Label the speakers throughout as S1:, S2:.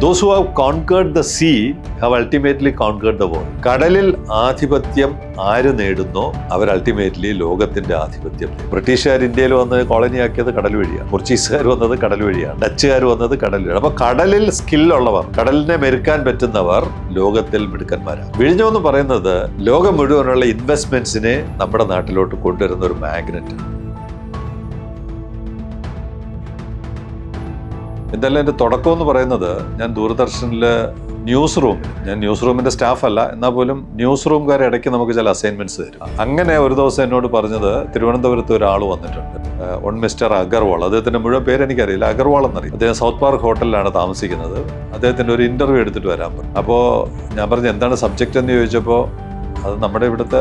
S1: Those who have conquered the sea have ultimately conquered the world കടലിൽ ആധിപത്യം ആര് നേടുന്നോ അവർ ultimately ലോകത്തിന്റെ ആധിപത്യം. ബ്രിട്ടീഷുകാർ ഇന്ത്യയിൽ വന്ന് കോളനിയാക്കിയത് കടൽ വഴിയാണ് പോർച്ചുഗീസുകാർ വന്നത് കടൽ വഴിയാണ് ഡച്ചുകാർ വന്നത് കടൽ വഴിയാണ് അപ്പൊ കടലിൽ സ്കില്ലുള്ളവർ കടലിനെ മെരുക്കാൻ പറ്റുന്നവർ ലോകത്തിൽ മിടുക്കന്മാരാണ്. വിഴിഞ്ഞോ എന്ന് പറയുന്നത് ലോകം മുഴുവനുള്ള ഇൻവെസ്റ്റ്മെന്റ്സിനെ നമ്മുടെ നാട്ടിലോട്ട് കൊണ്ടുവരുന്ന ഒരു മാഗ്നറ്റ് എന്തായാലും എന്റെ തുടക്കം എന്ന് പറയുന്നത് ഞാൻ ദൂരദർശനിൽ ന്യൂസ് റൂം ഞാൻ ന്യൂസ് റൂമിന്റെ സ്റ്റാഫല്ല. എന്നാൽ പോലും ന്യൂസ് റൂംകാർ ഇടയ്ക്ക് നമുക്ക് ചില അസൈൻമെന്റ്സ് തരും. അങ്ങനെ ഒരു ദിവസം എന്നോട് പറഞ്ഞത് തിരുവനന്തപുരത്ത് ഒരാൾ വന്നിട്ടുണ്ട്. One mister Agarwal. അദ്ദേഹത്തിന്റെ മുഴുവൻ പേര് എനിക്കറിയില്ല. അഗർവാൾ എന്നറിയും അദ്ദേഹം സൗത്ത് പാർക്ക് ഹോട്ടലിലാണ് താമസിക്കുന്നത്. അദ്ദേഹത്തിന്റെ ഒരു ഇന്റർവ്യൂ എടുത്തിട്ട് വരാൻ പറഞ്ഞു. അപ്പോൾ ഞാൻ പറഞ്ഞു എന്താണ് സബ്ജക്റ്റ് എന്ന് ചോദിച്ചപ്പോൾ അത് നമ്മുടെ ഇവിടുത്തെ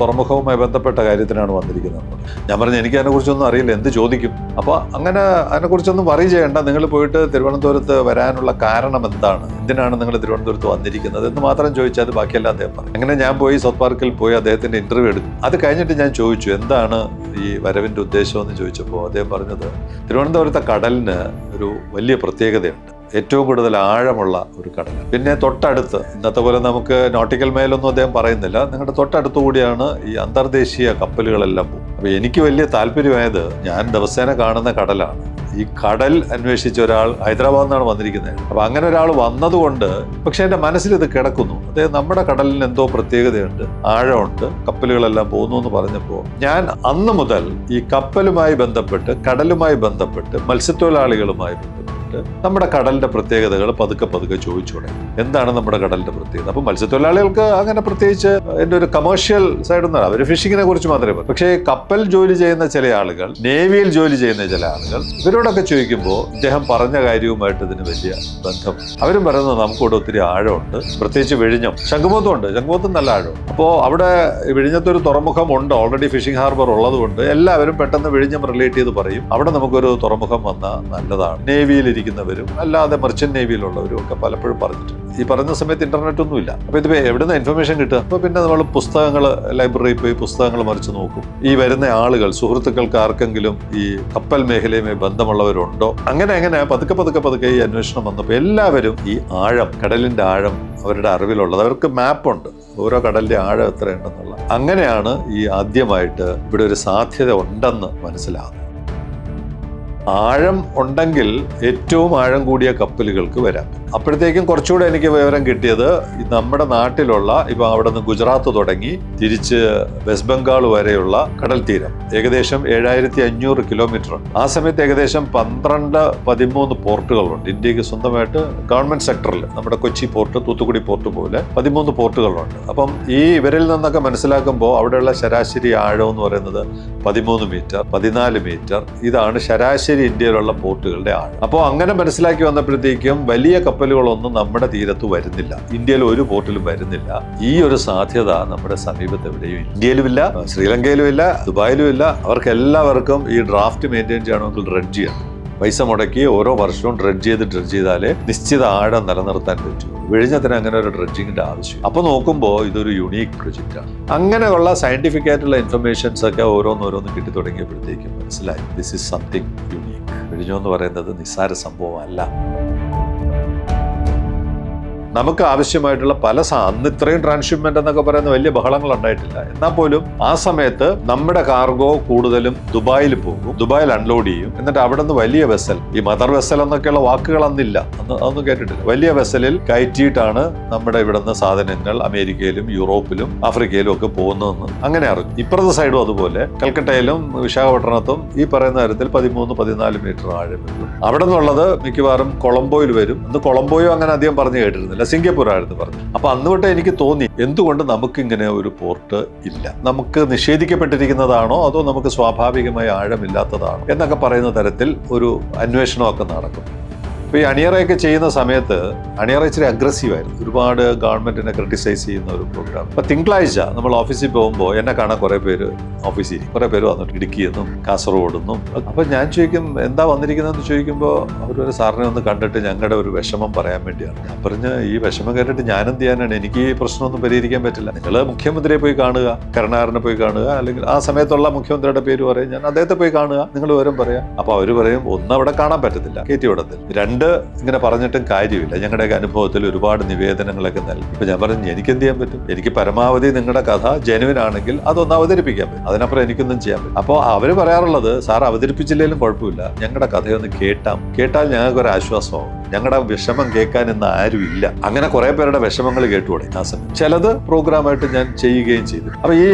S1: തുറമുഖവുമായി ബന്ധപ്പെട്ട കാര്യത്തിനാണ് വന്നിരിക്കുന്നത്. ഞാൻ പറഞ്ഞു എനിക്ക് അതിനെക്കുറിച്ചൊന്നും അറിയില്ല എന്ത് ചോദിക്കും? അപ്പോൾ അങ്ങനെ അതിനെക്കുറിച്ചൊന്നും വറി ചെയ്യേണ്ട. നിങ്ങൾ പോയിട്ട് തിരുവനന്തപുരത്ത് വരാനുള്ള കാരണം എന്താണ്? എന്തിനാണ് നിങ്ങൾ തിരുവനന്തപുരത്ത് വന്നിരിക്കുന്നത്? എന്ന് മാത്രം ചോദിച്ചാൽ അത് ബാക്കിയെല്ലാം അദ്ദേഹം പറഞ്ഞു അങ്ങനെ ഞാൻ പോയി സൗത്ത് പാർക്കിൽ പോയി അദ്ദേഹത്തിന്റെ ഇന്റർവ്യൂ എടുക്കും അത് കഴിഞ്ഞിട്ട് ഞാൻ ചോദിച്ചു എന്താണ് ഈ വരവിന്റെ ഉദ്ദേശമെന്ന് ചോദിച്ചപ്പോൾ? അദ്ദേഹം പറഞ്ഞത് തിരുവനന്തപുരത്തെ കടലിന് ഒരു വലിയ പ്രത്യേകതയുണ്ട്. ഏറ്റവും കൂടുതൽ ആഴമുള്ള ഒരു കടൽ പിന്നെ തൊട്ടടുത്ത് ഇന്നത്തെ പോലെ നമുക്ക് നോട്ടിക്കൽ മേലൊന്നും അദ്ദേഹം പറയുന്നില്ല. നിങ്ങളുടെ തൊട്ടടുത്തു കൂടിയാണ് ഈ അന്തർദേശീയ കപ്പലുകളെല്ലാം പോകും അപ്പോൾ എനിക്ക് വലിയ താല്പര്യമായത് ഞാൻ ദിവസേന കാണുന്ന കടലാണ്. ഈ കടൽ അന്വേഷിച്ച ഒരാൾ ഹൈദരാബാദിൽ നിന്നാണ് വന്നിരിക്കുന്നത്. അപ്പോൾ അങ്ങനെ ഒരാൾ വന്നതുകൊണ്ട് പക്ഷേ എന്റെ മനസ്സിൽ ഇത് കിടക്കുന്നു. അതായത് നമ്മുടെ കടലിന് എന്തോ പ്രത്യേകതയുണ്ട് ആഴമുണ്ട് കപ്പലുകളെല്ലാം പോകുന്നു എന്ന് പറഞ്ഞപ്പോൾ ഞാൻ അന്ന് മുതൽ ഈ കപ്പലുമായി ബന്ധപ്പെട്ട് കടലുമായി ബന്ധപ്പെട്ട് മത്സ്യത്തൊഴിലാളികളുമായി ബന്ധപ്പെട്ട് നമ്മുടെ കടലിന്റെ പ്രത്യേകതകൾ പതുക്കെ പതുക്കെ ചോദിച്ചു തുടങ്ങി. എന്താണ് നമ്മുടെ കടലിന്റെ പ്രത്യേകത? അപ്പൊ മത്സ്യത്തൊഴിലാളികൾക്ക് അങ്ങനെ പ്രത്യേകിച്ച് എന്റെ ഒരു കമേഴ്ഷ്യൽ സൈഡ് ഒന്നും അവർ ഫിഷിങ്ങിനെ കുറിച്ച് മാത്രമേ പറയൂ. പക്ഷേ കപ്പൽ ജോലി ചെയ്യുന്ന ചില ആളുകൾ നേവിയിൽ ജോലി ചെയ്യുന്ന ചില ആളുകൾ ഇവരോടൊക്കെ ചോദിക്കുമ്പോൾ ഇദ്ദേഹം പറഞ്ഞ കാര്യവുമായിട്ട് ഇതിന് വലിയ ബന്ധം. അവരും പറയുന്നത് നമുക്കിവിടെ ഒത്തിരി ആഴമുണ്ട്. പ്രത്യേകിച്ച് വിഴിഞ്ഞം. ശംഖുമുഖത്തുണ്ട്. ശംഖുമുഖത്തും നല്ല ആഴം. അപ്പോൾ അവിടെ വിഴിഞ്ഞത്തൊരു തുറമുഖം ഉണ്ട് ഓൾറെഡി ഫിഷിംഗ് ഹാർബർ ഉള്ളതുകൊണ്ട് എല്ലാവരും പെട്ടെന്ന് വിഴിഞ്ഞം റിലേറ്റ് ചെയ്ത് പറയും. അവിടെ നമുക്കൊരു തുറമുഖം വന്നാൽ നല്ലതാണ്. നേവിയിൽ ഇരിക്കുന്നവരും അല്ലാതെ മെർച്ചന്റ് നേവിയിലുള്ളവരും ഒക്കെ പലപ്പോഴും പറഞ്ഞിട്ടുണ്ട്. ഈ പറയുന്ന സമയത്ത് ഇന്റർനെറ്റ് ഒന്നുമില്ല. അപ്പോൾ ഇത് എവിടുന്ന ഇൻഫർമേഷൻ കിട്ടുക? അപ്പോൾ പിന്നെ നമ്മൾ പുസ്തകങ്ങൾ ലൈബ്രറിയിൽ പോയി പുസ്തകങ്ങൾ മറിച്ച് നോക്കും. ഈ വരുന്ന ആളുകൾ സുഹൃത്തുക്കൾക്ക് ആർക്കെങ്കിലും ഈ കപ്പൽ മേഖലയുമായി ബന്ധമുള്ളവരുണ്ടോ? അങ്ങനെ അങ്ങനെ പതുക്കെ പതുക്കെ പതുക്കെ ഈ അന്വേഷണം വന്നപ്പോൾ എല്ലാവരും ഈ ആഴം കടലിന്റെ ആഴം അവരുടെ അറിവിലുള്ളത്. അവർക്ക് മാപ്പുണ്ട് ഓരോ കടലിന്റെ ആഴം എത്രയുണ്ടെന്നുള്ള. അങ്ങനെയാണ് ഈ ആദ്യമായിട്ട് ഇവിടെ ഒരു സാധ്യത ഉണ്ടെന്ന് മനസ്സിലാകുന്നത്. ആഴം ഉണ്ടെങ്കിൽ ഏറ്റവും ആഴം കൂടിയ കപ്പലുകൾക്ക് വരാം. അപ്പോഴത്തേക്കും കുറച്ചുകൂടെ എനിക്ക് വിവരം കിട്ടിയത് നമ്മുടെ നാട്ടിലുള്ള ഇപ്പം അവിടെ നിന്ന് ഗുജറാത്ത് തുടങ്ങി തിരിച്ച് വെസ്റ്റ് ബംഗാൾ വരെയുള്ള കടൽ തീരം. ഏകദേശം ഏഴായിരത്തി അഞ്ഞൂറ് കിലോമീറ്റർ. ആ സമയത്ത് ഏകദേശം പന്ത്രണ്ട് പതിമൂന്ന് പോർട്ടുകളുണ്ട്. ഇന്ത്യയ്ക്ക് സ്വന്തമായിട്ട് ഗവൺമെന്റ് സെക്ടറിൽ നമ്മുടെ കൊച്ചി പോർട്ട് തൂത്തുക്കുടി പോർട്ട് പോലെ പതിമൂന്ന് പോർട്ടുകളുണ്ട്. അപ്പം ഈ ഇവരിൽ നിന്നൊക്കെ മനസ്സിലാക്കുമ്പോൾ അവിടെയുള്ള ശരാശരി ആഴം എന്ന് പറയുന്നത് പതിമൂന്ന് മീറ്റർ പതിനാല് മീറ്റർ. ഇതാണ് ശരാശരി ഇന്ത്യയിലുള്ള പോർട്ടുകളുടെ ആഴം. അപ്പോൾ അങ്ങനെ മനസ്സിലാക്കി വന്നപ്പോഴത്തേക്കും വലിയ കപ്പലുകളൊന്നും നമ്മുടെ തീരത്ത് വരുന്നില്ല. ഇന്ത്യയിൽ ഒരു പോർട്ടിലും വരുന്നില്ല. ഈ ഒരു സാധ്യത നമ്മുടെ സമീപത്ത് എവിടെയും ഇല്ല. ഇന്ത്യയിലും ഇല്ല ശ്രീലങ്കയിലും ഇല്ല ദുബായിലും ഇല്ല. അവർക്ക് എല്ലാവർക്കും ഈ ഡ്രാഫ്റ്റ് മെയിന്റെയിൻ ചെയ്യണമെങ്കിൽ ഡ്രഡ്ജ് ചെയ്യണം. പൈസ മുടക്കി ഓരോ വർഷവും ഡ്രഡ്ജ് ചെയ്ത് ഡ്രഡ്ജ് ചെയ്താലേ നിശ്ചിത ആഴം നിലനിർത്താൻ പറ്റൂ. വിഴിഞ്ഞത്തിന് അങ്ങനെ ഒരു ഡ്രഡ്ജിങ്ങിന്റെ ആവശ്യം. അപ്പൊ നോക്കുമ്പോൾ ഇതൊരു യുണീക്ക് പ്രൊജക്റ്റാണ് അങ്ങനെയുള്ള സയന്റിഫിക് ആയിട്ടുള്ള ഇൻഫർമേഷൻസ് ഒക്കെ ഓരോന്നോരോന്ന് കിട്ടി തുടങ്ങിയപ്പോഴത്തേക്കും മനസ്സിലായി ദിസ് ഇസ് സംതിങ് യുണീക്ക് വിഴിഞ്ഞു എന്ന് പറയുന്നത് നിസ്സാര സംഭവമല്ല. നമുക്ക് ആവശ്യമായിട്ടുള്ള പല അന്ന് ഇത്രയും ട്രാൻസ്ഷിപ്മെന്റ് എന്നൊക്കെ പറയുന്ന വലിയ ബഹളങ്ങൾ ഉണ്ടായിട്ടില്ല. എന്നാൽ പോലും ആ സമയത്ത് നമ്മുടെ കാർഗോ കൂടുതലും ദുബായിൽ പോകും. ദുബായിൽ അൺലോഡ് ചെയ്യും. എന്നിട്ട് അവിടെ നിന്ന് വലിയ വെസൽ ഈ മദർ വെസൽ എന്നൊക്കെയുള്ള വാക്കുകൾ അന്നില്ല. അന്ന് അതൊന്നും കേട്ടിട്ടില്ല. വലിയ വെസലിൽ കയറ്റിയിട്ടാണ് നമ്മുടെ ഇവിടെ നിന്ന് സാധനങ്ങൾ അമേരിക്കയിലും യൂറോപ്പിലും ആഫ്രിക്കയിലും ഒക്കെ പോകുന്നതെന്ന് അങ്ങനെ അറിഞ്ഞു. ഇപ്പുറത്തെ സൈഡും അതുപോലെ. കൽക്കട്ടയിലും വിശാഖപട്ടണത്തും ഈ പറയുന്ന തരത്തിൽ പതിമൂന്ന് പതിനാല് മീറ്റർ ആഴം. അവിടെ നിന്നുള്ളത് മിക്കവാറും കൊളംബോയിൽ വരും. അന്ന് കൊളംബോയോ അങ്ങനെ അധികം പറഞ്ഞു കേട്ടിരുന്നില്ല. സിംഗപ്പൂർ ആയിരുന്നു പറഞ്ഞു അപ്പൊ അന്ന് തൊട്ട് എനിക്ക് തോന്നി എന്തുകൊണ്ട് നമുക്ക് ഇങ്ങനെ ഒരു പോർട്ട് ഇല്ല? നമുക്ക് നിഷേധിക്കപ്പെട്ടിരിക്കുന്നതാണോ അതോ നമുക്ക് സ്വാഭാവികമായി ആഴമില്ലാത്തതാണോ എന്നൊക്കെ പറയുന്ന തരത്തിൽ ഒരു അന്വേഷണമൊക്കെ നടക്കും അപ്പോൾ ഈ അണിയറയൊക്കെ ചെയ്യുന്ന സമയത്ത് അണിയറ ഇച്ചിരി അഗ്രസീവ് ആയിരുന്നു. ഒരുപാട് ഗവൺമെന്റിനെ ക്രിട്ടിസൈസ് ചെയ്യുന്ന ഒരു പ്രോഗ്രാം അപ്പൊ തിങ്കളാഴ്ച നമ്മൾ ഓഫീസിൽ പോകുമ്പോൾ എന്നെ കാണാൻ കുറെ പേര് ഓഫീസിൽ കുറേ പേര് വന്നിട്ട് ഇടുക്കിയെന്നും കാസർഗോഡെന്നും. അപ്പൊ ഞാൻ ചോദിക്കും എന്താ വന്നിരിക്കുന്നതെന്ന്? ചോദിക്കുമ്പോൾ അവരൊരു സാറിനെ ഒന്ന് കണ്ടിട്ട് ഞങ്ങളുടെ ഒരു വിഷമം പറയാൻ വേണ്ടിയാണ്. ഞാൻ പറഞ്ഞ് ഈ വിഷമം കേട്ടിട്ട് ഞാൻ എന്ത് ചെയ്യാനാണ്? എനിക്ക് ഈ പ്രശ്നമൊന്നും പരിഹരിക്കാൻ പറ്റില്ല. നിങ്ങൾ മുഖ്യമന്ത്രിയെ പോയി കാണുക കരുണാകരനെ പോയി കാണുക അല്ലെങ്കിൽ ആ സമയത്തുള്ള മുഖ്യമന്ത്രിയുടെ പേര് പറയും ഞാൻ അദ്ദേഹത്തെ പോയി കാണുക നിങ്ങൾ വിവരം പറയാം. അപ്പൊ അവർ പറയും ഒന്നും അവിടെ കാണാൻ പറ്റത്തില്ല. കയറ്റി രണ്ട് കണ്ട് ഇങ്ങനെ പറഞ്ഞിട്ടും കാര്യമില്ല. ഞങ്ങളുടെയൊക്കെ അനുഭവത്തിൽ ഒരുപാട് നിവേദനങ്ങളൊക്കെ നൽകി. ഇപ്പൊ ഞാൻ പറഞ്ഞു എനിക്ക് എന്ത് ചെയ്യാൻ പറ്റും? എനിക്ക് പരമാവധി നിങ്ങളുടെ കഥ ജെനുവിൻ ആണെങ്കിൽ അതൊന്ന് അവതരിപ്പിക്കാൻ പറ്റും. അതിനപ്പുറം എനിക്കൊന്നും ചെയ്യാൻ പറ്റും. അപ്പോൾ അവർ പറയാറുള്ളത് സാർ അവതരിപ്പിച്ചില്ലെങ്കിലും കുഴപ്പമില്ല. ഞങ്ങളുടെ കഥയൊന്ന് കേട്ടാം കേട്ടാൽ ഞങ്ങൾക്ക് ഒരു ആശ്വാസമാവും. ഞങ്ങളുടെ വിഷമം കേൾക്കാൻ ഇന്ന് ആരും ഇല്ല. അങ്ങനെ കുറെ പേരുടെ വിഷമങ്ങൾ കേട്ടുകൂടെ ആ സമയം. ചിലത് പ്രോഗ്രാമായിട്ട് ഞാൻ ചെയ്യുകയും ചെയ്തു. അപ്പൊ ഈ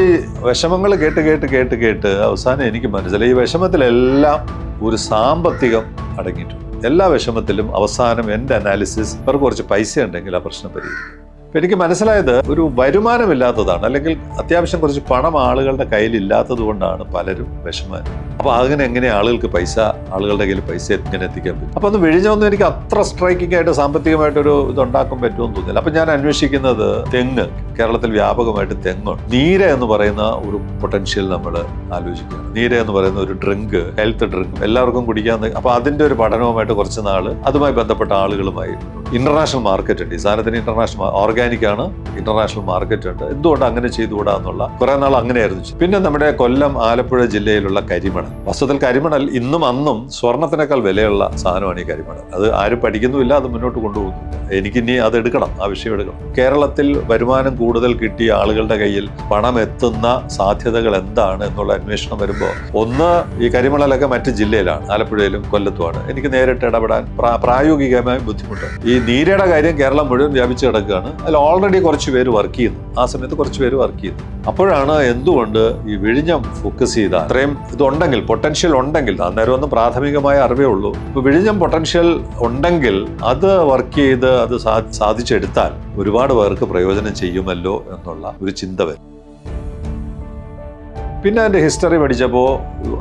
S1: വിഷമങ്ങൾ കേട്ട് കേട്ട് കേട്ട് കേട്ട് അവസാനം എനിക്ക് മനസ്സിലായി. ഈ വിഷമത്തിലെല്ലാം ഒരു സാമ്പത്തികം അടങ്ങിയിട്ടുണ്ട്. എല്ലാ വിഷമത്തിലും അവസാനം എന്റെ അനാലിസിസ് ഇവർക്ക് കുറച്ച് പൈസ ഉണ്ടെങ്കിൽ ആ പ്രശ്നം പരിഹരിക്കും. എനിക്ക് മനസ്സിലായത് ഒരു വരുമാനമില്ലാത്തതാണ് അല്ലെങ്കിൽ അത്യാവശ്യം കുറച്ച് പണം ആളുകളുടെ കയ്യിൽ ഇല്ലാത്തത് കൊണ്ടാണ് പലരും വിഷമം അപ്പൊ അങ്ങനെ എങ്ങനെ ആളുകൾക്ക് പൈസ ആളുകളുടെ കയ്യിൽ പൈസ എങ്ങനെ എത്തിക്കാൻ പറ്റും? അപ്പൊ ഒന്ന് വിഴിഞ്ഞൊന്നും എനിക്ക് അത്ര സ്ട്രൈക്കിംഗ് ആയിട്ട് സാമ്പത്തികമായിട്ടൊരു ഇത് ഉണ്ടാക്കാൻ പറ്റുമെന്ന് തോന്നില്ല അപ്പൊ ഞാൻ അന്വേഷിക്കുന്നത് തെങ്ങ് കേരളത്തിൽ വ്യാപകമായിട്ട് തെങ്ങുണ്ട്. നീര എന്ന് പറയുന്ന ഒരു പൊട്ടൻഷ്യൽ നമ്മൾ ആലോചിക്കുകയാണ്. നീര എന്ന് പറയുന്ന ഒരു ഡ്രിങ്ക് ഹെൽത്ത് ഡ്രിങ്ക് എല്ലാവർക്കും കുടിക്കാൻ അപ്പൊ അതിന്റെ ഒരു പഠനവുമായിട്ട് കുറച്ച് നാൾ അതുമായി ബന്ധപ്പെട്ട ആളുകളുമായി ഇന്റർനാഷണൽ മാർക്കറ്റ് ഉണ്ട്. ഈ സാധനത്തിന് ഇന്റർനാഷണൽ ഓർഗാനിക് ആണ് ഇന്റർനാഷണൽ മാർക്കറ്റ് ഉണ്ട്. എന്തുകൊണ്ട് അങ്ങനെ ചെയ്തുകൂടാ എന്നുള്ള കുറെ നാൾ അങ്ങനെയായിരുന്നു. പിന്നെ നമ്മുടെ കൊല്ലം ആലപ്പുഴ ജില്ലയിലുള്ള കരിമണൽ. വസ്തുത്തിൽ കരിമണൽ ഇന്നും അന്നും സ്വർണത്തിനേക്കാൾ വിലയുള്ള സാധനമാണ് ഈ കരിമണൽ. അത് ആരും പഠിക്കുന്നുമില്ല അത് മുന്നോട്ട് കൊണ്ടുപോകുന്നു. എനിക്കിനി അത് എടുക്കണം ആ വിഷയം എടുക്കണം. കേരളത്തിൽ വരുമാനം കൂടുതൽ കിട്ടിയ ആളുകളുടെ കയ്യിൽ പണം എത്തുന്ന സാധ്യതകൾ എന്താണ് എന്നുള്ള അന്വേഷണം വരുമ്പോൾ ഒന്ന് ഈ കരിമണലൊക്കെ മറ്റ് ജില്ലയിലാണ് ആലപ്പുഴയിലും കൊല്ലത്തുമാണ്. എനിക്ക് നേരിട്ട് ഇടപെടാൻ പ്രാ- പ്രായോഗികമായി ബുദ്ധിമുട്ട്. ഈ നീരയുടെ കാര്യം കേരളം മുഴുവൻ വ്യാപിച്ചു കിടക്കുകയാണ്. അതിൽ ഓൾറെഡി കുറച്ച് പേര് വർക്ക് ചെയ്യുന്നു. ആ സമയത്ത് കുറച്ച് പേര് വർക്ക് ചെയ്യുന്നു. അപ്പോഴാണ് എന്തുകൊണ്ട് ഈ വിഴിഞ്ഞം ഫോക്കസ് ചെയ്ത അത്രയും ഇതുണ്ടെങ്കിൽ പൊട്ടൻഷ്യൽ ഉണ്ടെങ്കിൽ അന്നേരം ഒന്നും പ്രാഥമികമായ അറിവേ ഉള്ളൂ. ഇപ്പൊ വിഴിഞ്ഞം പൊട്ടൻഷ്യൽ ഉണ്ടെങ്കിൽ അത് വർക്ക് ചെയ്ത് അത് സാധിച്ചെടുത്താൽ ഒരുപാട് പേർക്ക് പ്രയോജനം ചെയ്യുമല്ലോ എന്നുള്ള ഒരു ചിന്ത വരും. പിന്നെ അതിന്റെ ഹിസ്റ്ററി പഠിച്ചപ്പോൾ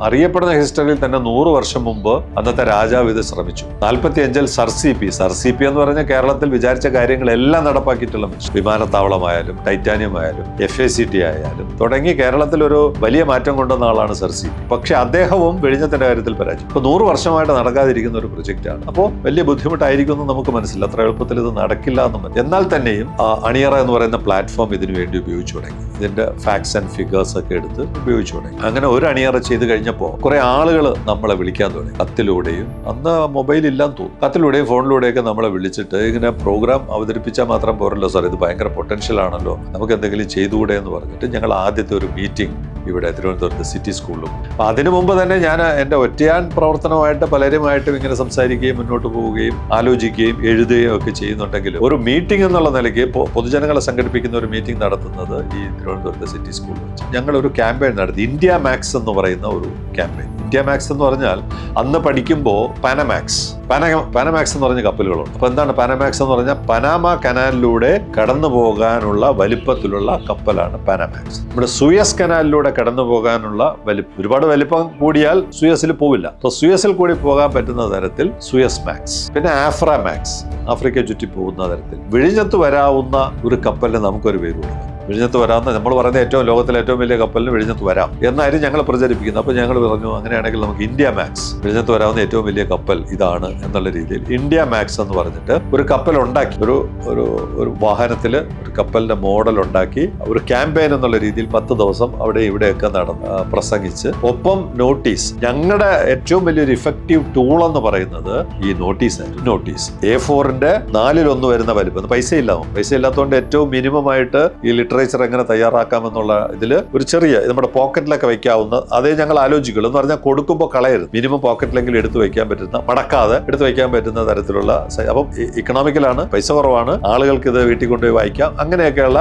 S1: അറിയപ്പെടുന്ന ഹിസ്റ്ററിയിൽ തന്നെ നൂറ് വർഷം മുമ്പ് അന്നത്തെ രാജാവ് ഇത് ശ്രമിച്ചു. നാൽപ്പത്തി അഞ്ചിൽ സർസി പി. സർസി പി എന്ന് പറഞ്ഞാൽ കേരളത്തിൽ വിചാരിച്ച കാര്യങ്ങളെല്ലാം നടപ്പാക്കിയിട്ടുള്ള വിമാനത്താവളമായാലും ടൈറ്റാനിയം ആയാലും എഫ് എ സി ടി ആയാലും തുടങ്ങി കേരളത്തിൽ ഒരു വലിയ മാറ്റം കൊണ്ടുവന്ന ആളാണ് സർസി പി. പക്ഷെ അദ്ദേഹവും വെളിഞ്ഞത്തിന്റെ കാര്യത്തിൽ പരാജയം. ഇപ്പൊ നൂറ് വർഷമായിട്ട് നടക്കാതിരിക്കുന്ന ഒരു പ്രൊജക്റ്റാണ് അപ്പോൾ വലിയ ബുദ്ധിമുട്ടായിരിക്കും എന്ന് നമുക്ക് മനസ്സില്ല അത്ര എളുപ്പത്തിൽ ഇത് നടക്കില്ല എന്ന് എന്നാൽ തന്നെയും അണിയറ എന്ന് പറയുന്ന പ്ലാറ്റ്ഫോം ഇതിനു വേണ്ടി ഉപയോഗിച്ചു തുടങ്ങി. ഇതിന്റെ ഫാക്ട്സ് ആൻഡ് ഫിഗേഴ്സ് ഒക്കെ എടുത്ത് ഉപയോഗിച്ചു തുടങ്ങി. അങ്ങനെ ഒരു അണിയറ ചെയ്ത് കഴിഞ്ഞപ്പോൾ കുറെ ആളുകൾ നമ്മളെ വിളിക്കാൻ തുടങ്ങി. കത്തിലൂടെയും അന്ന് മൊബൈൽ ഇല്ലാന്ന് തോന്നും കത്തിലൂടെയും ഫോണിലൂടെയൊക്കെ നമ്മളെ വിളിച്ചിട്ട് ഇങ്ങനെ പ്രോഗ്രാം അവതരിപ്പിച്ചാൽ മാത്രം പോരല്ലോ സാർ. ഇത് ഭയങ്കര പൊട്ടൻഷ്യൽ ആണല്ലോ. നമുക്ക് എന്തെങ്കിലും ചെയ്തുകൂടെ എന്ന് പറഞ്ഞിട്ട് ഞങ്ങൾ ആദ്യത്തെ ഒരു മീറ്റിംഗ് ഇവിടെ തിരുവനന്തപുരത്ത് സിറ്റി സ്കൂളിലും അപ്പം അതിനു മുമ്പ് തന്നെ ഞാൻ എന്റെ ഒറ്റയാൻ പ്രവർത്തനമായിട്ട് പലരുമായിട്ടും ഇങ്ങനെ സംസാരിക്കുകയും മുന്നോട്ട് പോവുകയും ആലോചിക്കുകയും എഴുതുകയും ഒക്കെ ചെയ്യുന്നുണ്ടെങ്കിൽ ഒരു മീറ്റിംഗ് എന്നുള്ള നിലയ്ക്ക് പൊതുജനങ്ങളെ സംഘടിപ്പിക്കുന്ന ഒരു മീറ്റിംഗ് നടത്തുന്നത് ഈ തിരുവനന്തപുരത്ത് സിറ്റി സ്കൂളിൽ വെച്ച്. ഞങ്ങൾ ഒരു ക്യാമ്പയിൻ നടത്തി. ഇന്ത്യ മാക്സ് എന്ന് പറയുന്ന ഒരു ക്യാമ്പയിൻ ഇന്ത്യ മാക്സ് എന്ന് പറഞ്ഞാൽ അന്ന് പഠിക്കുമ്പോൾ പാനമാക്സ് പാന പാനമാക്സ് എന്ന് പറഞ്ഞ കപ്പലുകളുണ്ട്. അപ്പോൾ എന്താണ് പാനമാക്സ് എന്ന് പറഞ്ഞാൽ പനാമ കനാലിലൂടെ കടന്നു പോകാനുള്ള വലിപ്പത്തിലുള്ള കപ്പലാണ് പാനമാക്സ് നമ്മുടെ സുയസ് കനാലിലൂടെ കടന്നു പോകാനുള്ള വലിപ്പം ഒരുപാട് വലിപ്പം കൂടിയാൽ സുയസിൽ പോവില്ല. അപ്പോൾ സുയസിൽ കൂടി പോകാൻ പറ്റുന്ന തരത്തിൽ സുയസ് മാക്സ് പിന്നെ ആഫ്ര മാക്സ് ആഫ്രിക്ക ചുറ്റി പോകുന്ന തരത്തിൽ. വിഴിഞ്ഞത്ത് വരാവുന്ന ഒരു കപ്പലിന് നമുക്കൊരു പേര് കൊടുക്കാം വിഴിഞ്ഞത്ത് വരാമെന്ന് നമ്മൾ പറയുന്ന ഏറ്റവും ലോകത്തിലെ ഏറ്റവും വലിയ കപ്പലിന് വിഴിഞ്ഞത്ത് വരാം. എന്നായിരുന്നു ഞങ്ങൾ പ്രചരിപ്പിക്കുന്നത്. അപ്പോൾ ഞങ്ങൾ പറഞ്ഞു അങ്ങനെയാണെങ്കിൽ നമുക്ക് ഇന്ത്യ മാക്സ് വിഴിഞ്ഞത്ത് വരാവുന്ന ഏറ്റവും വലിയ കപ്പൽ ഇതാണ് എന്നുള്ള രീതിയിൽ ഇന്ത്യ മാക്സ് എന്ന് പറഞ്ഞിട്ട് ഒരു കപ്പൽ ഉണ്ടാക്കി ഒരു ഒരു ഒരു വാഹനത്തിൽ ഒരു കപ്പലിന്റെ മോഡൽ ഉണ്ടാക്കി ഒരു ക്യാമ്പയിൻ എന്നുള്ള രീതിയിൽ പത്ത് ദിവസം അവിടെ ഇവിടെയൊക്കെ നടന്ന് പ്രസംഗിച്ച്. ഒപ്പം നോട്ടീസ് ഞങ്ങളുടെ ഏറ്റവും വലിയൊരു ഇഫക്റ്റീവ് ടൂൾ എന്ന് പറയുന്നത് ഈ നോട്ടീസ് ആയിരുന്നു. നോട്ടീസ് എ ഫോറിന്റെ നാലിലൊന്ന് വരുന്ന വലിപ്പം. പൈസ ഇല്ല പൈസ ഇല്ലാത്തതുകൊണ്ട് ഏറ്റവും മിനിമം ആയിട്ട് ഈ ലിറ്ററേച്ചർ എങ്ങനെ തയ്യാറാക്കാമെന്നുള്ള ഇതിൽ ഒരു ചെറിയ നമ്മുടെ പോക്കറ്റിലൊക്കെ വെക്കാവുന്ന അതേ ഞങ്ങൾ ആലോചിക്കുള്ളൂ. എന്ന് പറഞ്ഞാൽ കൊടുക്കുമ്പോൾ കളയരുത്. മിനിമം പോക്കറ്റിലെങ്കിലും എടുത്തു വയ്ക്കാൻ പറ്റുന്ന മടക്കാതെ എടുത്തു വയ്ക്കാൻ പറ്റുന്ന തരത്തിലുള്ള അപ്പം ഇക്കണോമിക്കലാണ് പൈസ കുറവാണ്. ആളുകൾക്ക് ഇത് വീട്ടിൽ കൊണ്ടുപോയി വായിക്കാം. അങ്ങനെയൊക്കെയുള്ള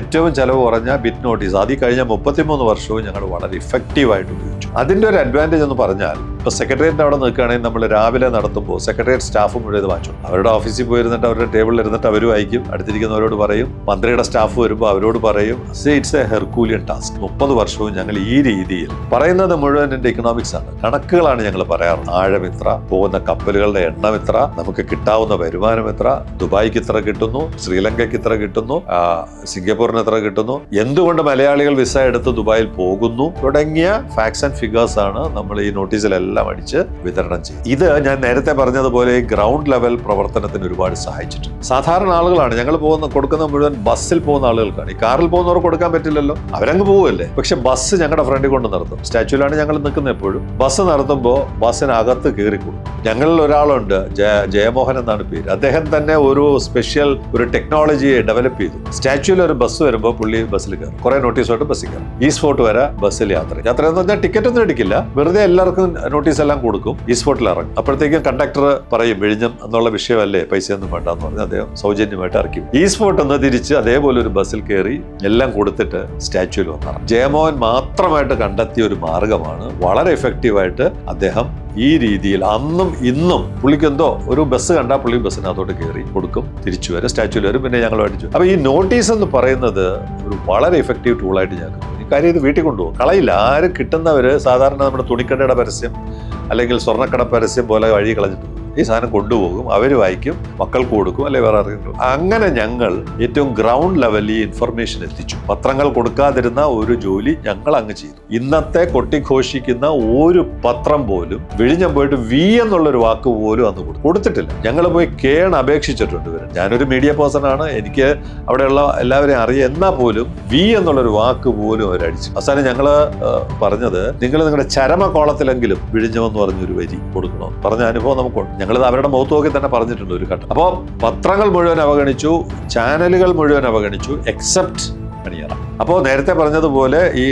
S1: ഏറ്റവും ചെലവ് കുറഞ്ഞ ബിറ്റ് നോട്ടീസ് ആദ്യം കഴിഞ്ഞ മുപ്പത്തിമൂന്ന് വർഷവും ഞങ്ങൾ വളരെ ഇഫക്റ്റീവായിട്ട് ഉപയോഗിച്ചു. അതിന്റെ ഒരു അഡ്വാന്റേജ് എന്ന് പറഞ്ഞാൽ ഇപ്പൊ സെക്രട്ടേറിയറ്റ് അവിടെ നിൽക്കുകയാണെങ്കിൽ നമ്മൾ രാവിലെ നടത്തുമ്പോൾ സെക്രട്ടേറിയറ്റ് സ്റ്റാഫും മുഴുവൻ ഇത് വായിച്ചു അവരുടെ ഓഫീസിൽ പോയിരുന്നിട്ട് അവരുടെ ടേബിളിൽ ഇരുന്നിട്ട് അവർ വായിക്കും. അടുത്തിരിക്കുന്നവരോട് പറയും. മന്ത്രിയുടെ സ്റ്റാഫ് വരുമ്പോൾ അവരോട് പറയും ഇറ്റ്സ് എ ഹെർക്കൂലിയൻ ടാസ്ക് മുപ്പത് വർഷവും ഞങ്ങൾ ഈ രീതിയിൽ പറയുന്നത് മുഴുവൻ എന്റെ ഇക്കണോമിക്സ് ആണ്. കണക്കുകളാണ് ഞങ്ങൾ പറയാറ് ആഴം ഇത്ര പോകുന്ന കപ്പലുകളുടെ എണ്ണം ഇത്ര നമുക്ക് കിട്ടാവുന്ന വരുമാനം ഇത്ര ദുബായിക്ക് ഇത്ര കിട്ടുന്നു ശ്രീലങ്കയ്ക്ക് ഇത്ര കിട്ടുന്നു സിംഗപ്പൂരിന് എത്ര കിട്ടുന്നു. എന്തുകൊണ്ട് മലയാളികൾ വിസ എടുത്ത് ദുബായിൽ പോകുന്നു? തുടങ്ങിയ ഫാക്ട്സ് ആൻഡ് ഫിഗേഴ്സ് ആണ് നമ്മൾ ഈ നോട്ടീസിലെല്ലാം അടിച്ച് വിതരണം ചെയ്യും ഇത് ഞാൻ നേരത്തെ പറഞ്ഞതുപോലെ ഗ്രൗണ്ട് ലെവൽ പ്രവർത്തനത്തിന് ഒരുപാട് സഹായിച്ചിട്ടുണ്ട്. സാധാരണ ആളുകളാണ് ഞങ്ങൾ പോകുന്ന കൊടുക്കുന്ന മുഴുവൻ ബസ്സിൽ പോകുന്ന ആളുകൾക്കാണ്. ഈ കാറിൽ പോകുന്നവർ കൊടുക്കാൻ പറ്റില്ലല്ലോ. അവരങ്ങ് പോവുമല്ലേ പക്ഷെ ബസ് ഞങ്ങളുടെ ഫ്രണ്ടിൽ കൊണ്ട് നിർത്തും സ്റ്റാച്യൂലാണ് ഞങ്ങൾ നിൽക്കുന്നത് എപ്പോഴും. ബസ് നടത്തുമ്പോൾ ബസ്സിനകത്ത് കയറിക്കൊടുക്കും ഞങ്ങളിൽ ഒരാളുണ്ട് ജയ ജയമോഹൻ എന്നാണ് പേര്. അദ്ദേഹം തന്നെ ഒരു സ്പെഷ്യൽ ഒരു ടെക്നോളജി ഡെവലപ്പ് ചെയ്തു. സ്റ്റാച്യൂവിൽ ഒരു ബസ് വരുമ്പോൾ പുള്ളി ബസ്സിൽ കയറും. കുറെ നോട്ടീസായിട്ട് ബസ്സിൽ കയറും. ഈ ഫോർട്ട് വരെ ബസ്സിൽ യാത്ര യാത്ര എന്ന് പറഞ്ഞാൽ ടിക്കറ്റ് ഒന്നും എടുക്കില്ല. വെറുതെ എല്ലാവർക്കും നോട്ടീസ് എല്ലാം കൊടുക്കും. ഈ ഫോർട്ടിൽ ഇറങ്ങും. അപ്പോഴത്തേക്കും കണ്ടക്ടർ പറയും വിഴിഞ്ഞം എന്നുള്ള വിഷയമല്ലേ? പൈസ ഒന്നും വേണ്ട എന്ന് പറഞ്ഞ് അദ്ദേഹം സൗജന്യമായിട്ട് ഇറക്കി ഈ സ്പോട്ട് എന്ന് തിരിച്ച് അതേപോലെ ഒരു ബസ്സിൽ കയറി എല്ലാം കൊടുത്തിട്ട് സ്റ്റാച്യൂവിൽ വന്നാണ് ജയമോഹൻ മാത്രമായിട്ട് കണ്ടെത്തിയ ഒരു മാർഗമാണ് വളരെ എഫക്റ്റീവായിട്ട് അദ്ദേഹം ഈ രീതിയിൽ അന്നും ഇന്നും പുള്ളിക്കെന്തോ ഒരു ബസ് കണ്ടാൽ പുള്ളി ബസ്സിനകത്തോട്ട് കയറി കൊടുക്കും തിരിച്ചു വരും സ്റ്റാച്യൂവിൽ വരും പിന്നെ ഞങ്ങൾ അടിച്ചു അപ്പൊ ഈ നോട്ടീസ് എന്ന് പറയുന്നത് ഒരു വളരെ എഫക്റ്റീവ് ടൂളായിട്ട് ഞാൻ. ഈ കാര്യം ഇത് വീട്ടിൽ കൊണ്ടുപോകും കളയില്ല ആരും കിട്ടുന്നവര് സാധാരണ നമ്മുടെ തുണിക്കടയുടെ പരസ്യം അല്ലെങ്കിൽ സ്വർണക്കട പരസ്യം പോലെ വഴി കളഞ്ഞിട്ട്. ഈ സാധനം കൊണ്ടുപോകും അവർ വായിക്കും മക്കൾക്ക് കൊടുക്കും അല്ലെ വേറെ ആർക്കെങ്കിലും അങ്ങനെ ഞങ്ങൾ ഏറ്റവും ഗ്രൗണ്ട് ലെവലിൽ ഈ ഇൻഫർമേഷൻ എത്തിച്ചു. പത്രങ്ങൾ കൊടുക്കാതിരുന്ന ഒരു ജോലി ഞങ്ങൾ അങ്ങ് ചെയ്തു. ഇന്നത്തെ കൊട്ടിഘോഷിക്കുന്ന ഒരു പത്രം പോലും വിഴിഞ്ഞം പോയിട്ട് വി എന്നുള്ളൊരു വാക്ക് പോലും അന്ന് കൊടുത്തു. കൊടുത്തിട്ടില്ല. ഞങ്ങൾ പോയി കേണ അപേക്ഷിച്ചിട്ടുണ്ട് ഇവർ ഞാനൊരു മീഡിയ പേഴ്സൺ ആണ്. എനിക്ക് അവിടെയുള്ള എല്ലാവരെയും അറിയാം. എന്നാൽ പോലും വി എന്നുള്ളൊരു വാക്ക് പോലും അവരടിച്ചു അവസാനം ഞങ്ങൾ പറഞ്ഞത് നിങ്ങൾ നിങ്ങളുടെ ചരമ കോളത്തിലെങ്കിലും വിഴിഞ്ഞമെന്ന് പറഞ്ഞൊരു വരി കൊടുക്കണം? പറഞ്ഞ അനുഭവം നമുക്കുണ്ട്. ഞങ്ങളിത് അവരുടെ മുഖത്ത് നോക്കി തന്നെ പറഞ്ഞിട്ടുണ്ട് ഒരു ഘട്ടം. അപ്പോൾ പത്രങ്ങൾ മുഴുവൻ അവഗണിച്ചു ചാനലുകൾ മുഴുവൻ അവഗണിച്ചു എക്സെപ്റ്റ് മണിയറ അപ്പോൾ നേരത്തെ പറഞ്ഞതുപോലെ ഈ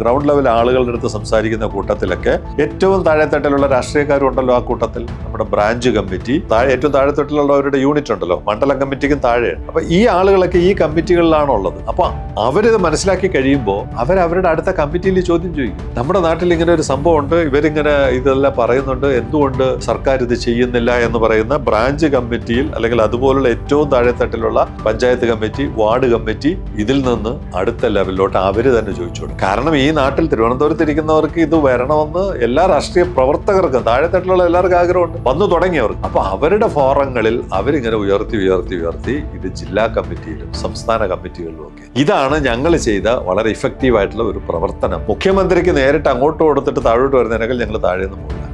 S1: ഗ്രൗണ്ട് ലെവൽ ആളുകളുടെ അടുത്ത് സംസാരിക്കുന്ന കൂട്ടത്തിലൊക്കെ ഏറ്റവും താഴെത്തട്ടിലുള്ള രാഷ്ട്രീയക്കാരും ഉണ്ടല്ലോ ആ കൂട്ടത്തിൽ. നമ്മുടെ ബ്രാഞ്ച് കമ്മിറ്റി. താഴെ ഏറ്റവും താഴെത്തട്ടിലുള്ളവരുടെ യൂണിറ്റ് ഉണ്ടല്ലോ. മണ്ഡലം കമ്മിറ്റിക്കും താഴെ. അപ്പൊ ഈ ആളുകളൊക്കെ ഈ കമ്മിറ്റികളിലാണ് ഉള്ളത് അപ്പൊ അവരിത് മനസ്സിലാക്കി കഴിയുമ്പോൾ അവർ അവരുടെ അടുത്ത കമ്മിറ്റിയിൽ ചോദ്യം ചോദിക്കും. നമ്മുടെ നാട്ടിൽ ഇങ്ങനെ ഒരു സംഭവം ഉണ്ട് ഇവരിങ്ങനെ ഇതെല്ലാം പറയുന്നുണ്ട്. എന്തുകൊണ്ട് സർക്കാർ ഇത് ചെയ്യുന്നില്ല എന്ന് പറയുന്ന ബ്രാഞ്ച് കമ്മിറ്റിയിൽ അല്ലെങ്കിൽ അതുപോലുള്ള ഏറ്റവും താഴെത്തട്ടിലുള്ള പഞ്ചായത്ത് കമ്മിറ്റി വാർഡ് കമ്മിറ്റി ഇതിൽ നിന്ന് അടുത്ത ലെവലിലോട്ട് അവർ തന്നെ ചോദിച്ചോളൂ കാരണം ഈ നാട്ടിൽ തിരുവനന്തപുരത്ത് ഇരിക്കുന്നവർക്ക് ഇത് വരണമെന്ന് എല്ലാ രാഷ്ട്രീയ പ്രവർത്തകർക്കും താഴെത്തട്ടിലുള്ള എല്ലാവർക്കും ആഗ്രഹമുണ്ട്. വന്നു തുടങ്ങിയവർ അപ്പൊ അവരുടെ ഫോറങ്ങളിൽ അവരിങ്ങനെ ഉയർത്തി ഉയർത്തി ഉയർത്തി ഇത് ജില്ലാ കമ്മിറ്റിയിലും സംസ്ഥാന കമ്മിറ്റികളിലും ഒക്കെ. ഇതാണ് ഞങ്ങൾ ചെയ്ത വളരെ ഇഫക്റ്റീവ് ആയിട്ടുള്ള ഒരു പ്രവർത്തനം. മുഖ്യമന്ത്രിക്ക് നേരിട്ട് അങ്ങോട്ട് കൊടുത്തിട്ട് താഴോട്ട് വരുന്നതിനേക്കാൾ ഞങ്ങൾ താഴെ നിന്ന് പോകില്ല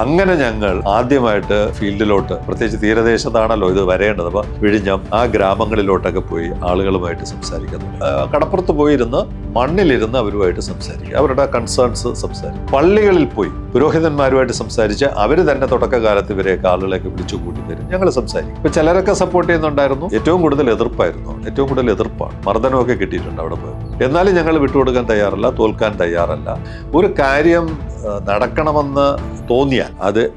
S1: അങ്ങനെ ഞങ്ങൾ ആദ്യമായിട്ട് ഫീൽഡിലോട്ട് പ്രത്യേകിച്ച് തീരദേശത്താണല്ലോ ഇത് വരേണ്ടത് അപ്പൊ വിഴിഞ്ഞം ആ ഗ്രാമങ്ങളിലോട്ടൊക്കെ പോയി ആളുകളുമായിട്ട് സംസാരിക്കുന്നു. കടപ്പുറത്ത് പോയിരുന്ന് മണ്ണിലിരുന്ന് അവരുമായിട്ട് സംസാരിക്കുക അവരുടെ കൺസേൺസ് സംസാരിക്കും. പള്ളികളിൽ പോയി പുരോഹിതന്മാരുമായിട്ട് സംസാരിച്ച് അവർ തന്നെ തുടക്കകാലത്ത് ഇവരെയൊക്കെ ആളുകളെയൊക്കെ വിളിച്ചു കൂട്ടി തരും ഞങ്ങൾ സംസാരിക്കും. ഇപ്പൊ ചിലരൊക്കെ സപ്പോർട്ട് ചെയ്യുന്നുണ്ടായിരുന്നു. ഏറ്റവും കൂടുതൽ എതിർപ്പായിരുന്നു. ഏറ്റവും കൂടുതൽ എതിർപ്പാണ്. മർദ്ദനമൊക്കെ കിട്ടിയിട്ടുണ്ട് അവിടെ പോയി. എന്നാലും ഞങ്ങൾ വിട്ടുകൊടുക്കാൻ തയ്യാറല്ല തോൽക്കാൻ തയ്യാറല്ല. ഒരു കാര്യം നടക്കണമെന്ന് നടക്കണമെന്ന് തോന്നിയാൽ അത്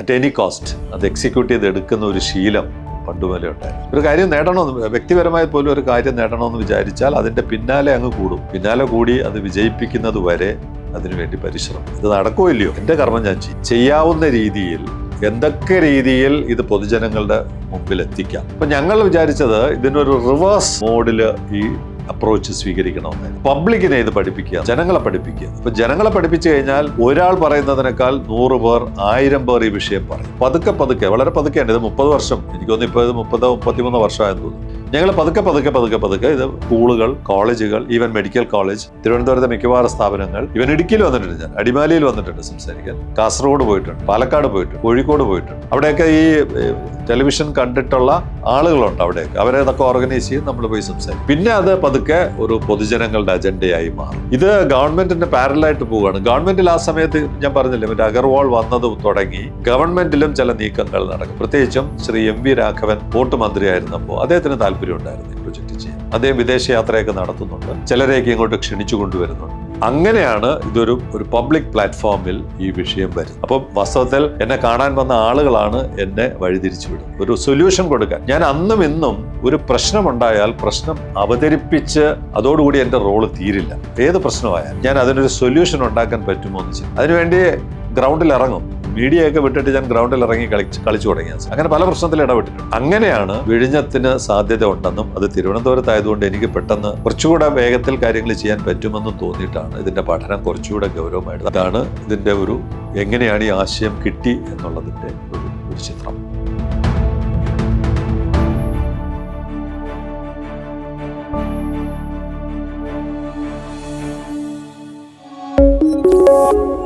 S1: അറ്റ് എനി കോസ്റ്റ് അത് എക്സിക്യൂട്ട് ചെയ്ത് എടുക്കുന്ന ഒരു ശീലം പണ്ടുപോലെ ഉണ്ടായിരുന്നു. ഒരു കാര്യം നേടണമെന്ന് വ്യക്തിപരമായി പോലും ഒരു കാര്യം നേടണമെന്ന് വിചാരിച്ചാൽ അതിന്റെ പിന്നാലെ അങ്ങ് കൂടും. പിന്നാലെ കൂടി അത് വിജയിപ്പിക്കുന്നത് വരെ അതിനുവേണ്ടി പരിശ്രമം. ഇത് നടക്കുമോ ഇല്ലയോ? എന്റെ കർമ്മം ഞാൻ ചെയ്യും. ചെയ്യാവുന്ന രീതിയിൽ എന്തൊക്കെ രീതിയിൽ ഇത് പൊതുജനങ്ങളുടെ മുമ്പിൽ എത്തിക്കാം? അപ്പം ഞങ്ങൾ വിചാരിച്ചത് ഇതിനൊരു റിവേഴ്സ് മോഡിൽ ഈ അപ്രോച്ച് സ്വീകരിക്കണമെന്ന് പബ്ലിക്കിനെ ഇത് പഠിപ്പിക്കുക ജനങ്ങളെ പഠിപ്പിക്കുക. ഇപ്പൊ ജനങ്ങളെ പഠിപ്പിച്ചു കഴിഞ്ഞാൽ ഒരാൾ പറയുന്നതിനേക്കാൾ നൂറ് പേർ ആയിരം പേർ ഈ വിഷയം പറയും. പതുക്കെ പതുക്കെ വളരെ പതുക്കെയാണ്. ഇത് മുപ്പത് വർഷം. എനിക്ക് തോന്നുന്നു ഇത് മുപ്പത് മുപ്പത്തിമൂന്ന് വർഷമായെന്ന് തോന്നുന്നു. ഞങ്ങൾ പതുക്കെ പതുക്കെ പതുക്കെ പതുക്കെ ഇത് സ്കൂളുകൾ കോളേജുകൾ ഈവൻ മെഡിക്കൽ കോളേജ് തിരുവനന്തപുരത്തെ മിക്കവാറും സ്ഥാപനങ്ങൾ ഇവൻ ഇടുക്കിയിൽ വന്നിട്ടുണ്ട് ഞാൻ. അടിമാലിയിൽ വന്നിട്ടുണ്ട് സംസാരിക്കാൻ. കാസർഗോഡ് പോയിട്ടുണ്ട് പാലക്കാട് പോയിട്ടുണ്ട് കോഴിക്കോട് പോയിട്ടുണ്ട്. അവിടെയൊക്കെ ഈ ടെലിവിഷൻ കണ്ടിട്ടുള്ള ആളുകളുണ്ട് അവിടെയൊക്കെ. അവരെ ഇതൊക്കെ ഓർഗനൈസ് ചെയ്ത് നമ്മൾ പോയി സംസാരിക്കും. പിന്നെ അത് പതുക്കെ ഒരു പൊതുജനങ്ങളുടെ അജണ്ടയായി മാറും. ഇത് ഗവൺമെന്റിന്റെ പാരലായിട്ട് പോവുകയാണ്. ഗവൺമെന്റിൽ ആ സമയത്ത് ഞാൻ പറഞ്ഞില്ലേ മറ്റേ അഗർവാൾ വന്നത് തുടങ്ങി ഗവൺമെന്റിലും ചില നീക്കങ്ങൾ നടക്കും. പ്രത്യേകിച്ചും ശ്രീ എം വി രാഘവൻ വോട്ട് മന്ത്രിയായിരുന്നപ്പോൾ അദ്ദേഹത്തിന് താല്പര്യം ഉണ്ടായിരുന്നു ഈ പ്രൊജക്ട് ചെയ്യാൻ. അദ്ദേഹം വിദേശയാത്രയൊക്കെ നടത്തുന്നുണ്ട്. ചിലരെയൊക്കെ ഇങ്ങോട്ട് ക്ഷണിച്ചു കൊണ്ടുവരുന്നുണ്ട്. അങ്ങനെയാണ് ഇതൊരു ഒരു പബ്ലിക് പ്ലാറ്റ്ഫോമിൽ ഈ വിഷയം വരുന്നത്. അപ്പം വാസ്തവത്തിൽ എന്നെ കാണാൻ വന്ന ആളുകളാണ് എന്നെ വഴിതിരിച്ചു വിടും ഒരു സൊല്യൂഷൻ കൊടുക്കാൻ. ഞാൻ അന്നും ഇന്നും ഒരു പ്രശ്നമുണ്ടായാൽ പ്രശ്നം അവതരിപ്പിച്ച് അതോടുകൂടി എന്റെ റോൾ തീരില്ല. ഏത് പ്രശ്നമായാലും ഞാൻ അതിനൊരു സൊല്യൂഷൻ ഉണ്ടാക്കാൻ പറ്റുമോ എന്ന് ചെയ്യും അതിനുവേണ്ടി ഗ്രൗണ്ടിൽ ഇറങ്ങും. മീഡിയയൊക്കെ വിട്ടിട്ട് ഞാൻ ഗ്രൗണ്ടിൽ ഇറങ്ങി കളിച്ച് കളിച്ചു തുടങ്ങി അങ്ങനെ പല പ്രശ്നത്തിൽ ഇടപെട്ടിട്ടുണ്ട്. അങ്ങനെയാണ് വിഴിഞ്ഞത്തിന് സാധ്യത ഉണ്ടെന്നും അത് തിരുവനന്തപുരത്തായതുകൊണ്ട് എനിക്ക് പെട്ടെന്ന് കുറച്ചുകൂടെ വേഗത്തിൽ കാര്യങ്ങൾ ചെയ്യാൻ പറ്റുമെന്നും തോന്നിയിട്ടാണ് ഇതിന്റെ പഠനം കുറച്ചുകൂടെ ഗൗരവമായിട്ട്. അതാണ് ഇതിന്റെ ഒരു എങ്ങനെയാണ് ഈ ആശയം കിട്ടി എന്നുള്ളതിന്റെ ഒരു ഒരു ചിത്രം. thank you